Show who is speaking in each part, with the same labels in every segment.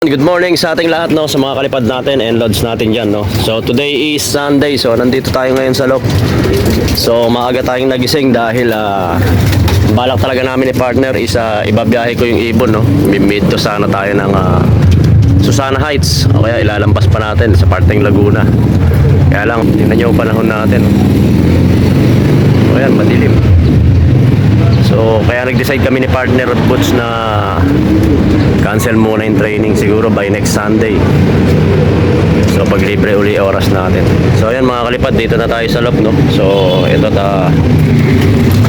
Speaker 1: Good morning sa ating lahat no, sa mga kalipad natin and lods natin dyan no. So today is Sunday so nandito tayo ngayon sa loob. So maaga tayong nagising dahil ah, balak talaga namin ni partner is ah, ibabiyahe ko yung ibon no. Mimid to sana tayo ng ah, Susana Heights o kaya ilalampas pa natin sa parteng Laguna. Kaya lang, tingnan yung panahon natin. O yan, madilim. So, kaya nag-decide kami ni partner at Boots na cancel muna yung training siguro by next Sunday. So, pag libre uli oras natin. So, ayan mga kalipad, dito na tayo sa loob, no? So, ito ta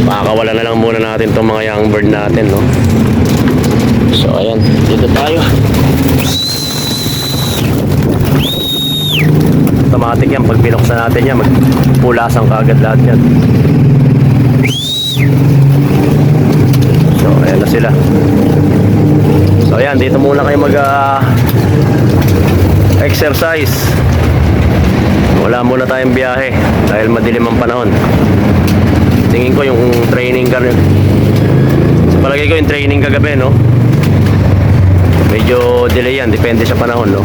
Speaker 1: makakawala na lang muna natin itong mga young bird natin, no? So, ayan, dito tayo. Automatic yan, pag binuksan natin yan, magpulasan kagad lahat yan. So, ayan na sila. So, ayan, dito muna kayo mag ah, exercise. Wala muna tayong biyahe dahil madilim ang panahon. Tingin ko yung training ka sa palagay ko yung training kagabi, no? Medyo delay yan, depende sa panahon, no?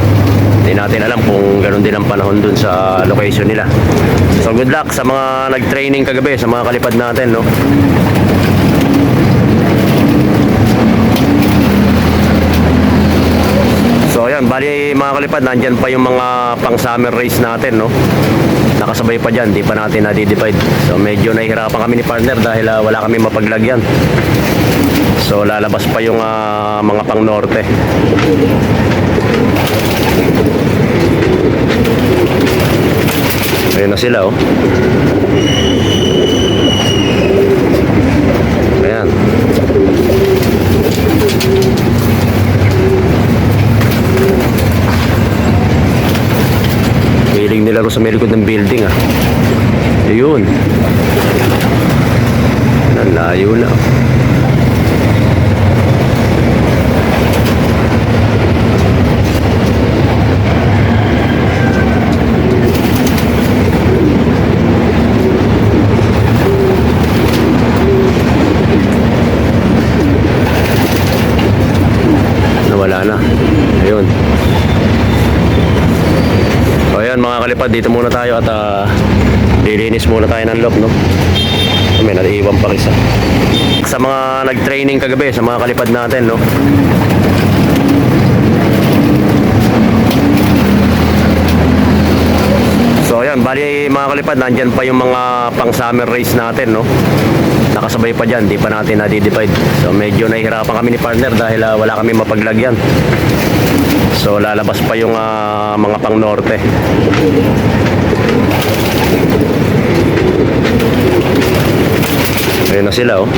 Speaker 1: Hindi natin alam kung ganoon din ang panahon dun sa location nila. So good luck sa mga nag-training kagabi, sa mga kalipad natin, no? So ayan, bali mga kalipad, nandyan pa yung mga pang summer race natin, no? Nakasabay pa dyan, di pa natin na-divide. So medyo nahihirapan kami ni partner dahil ah, wala kami mapaglagyan. So lalabas pa yung ah, mga pang norte. Ayun na sila, oh. Ayan. Hiling nila ro sa may likod ng building ah. Ayun. Nalayo na. Nawala na. Ayun. Kalipad, dito muna tayo at ah, lilinis muna tayo ng loob, no? May naiiwan pa isa. Sa mga nag-training kagabi, sa mga kalipad natin, no? So ayan, bali mga kalipad, nandyan pa yung mga pang summer race natin, no? Nakasabay pa dyan, di pa natin na-divide. So medyo nahihirapan kami ni partner dahil ah, wala kami mapaglagyan. So lalabas pa yung ah, mga pang norte. Ayun na sila oh.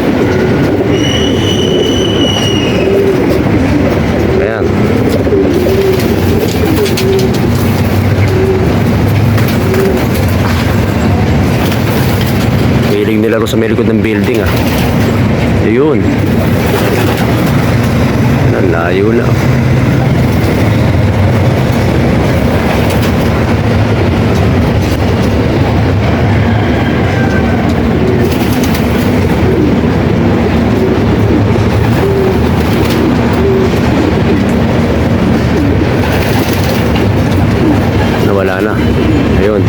Speaker 1: Ayan. Hiling nila sa may likod ng building ah. Ayun. Nalayo na. Nawala na. Ayun.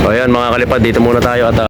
Speaker 1: So ayan mga kalipad, dito muna tayo at ah,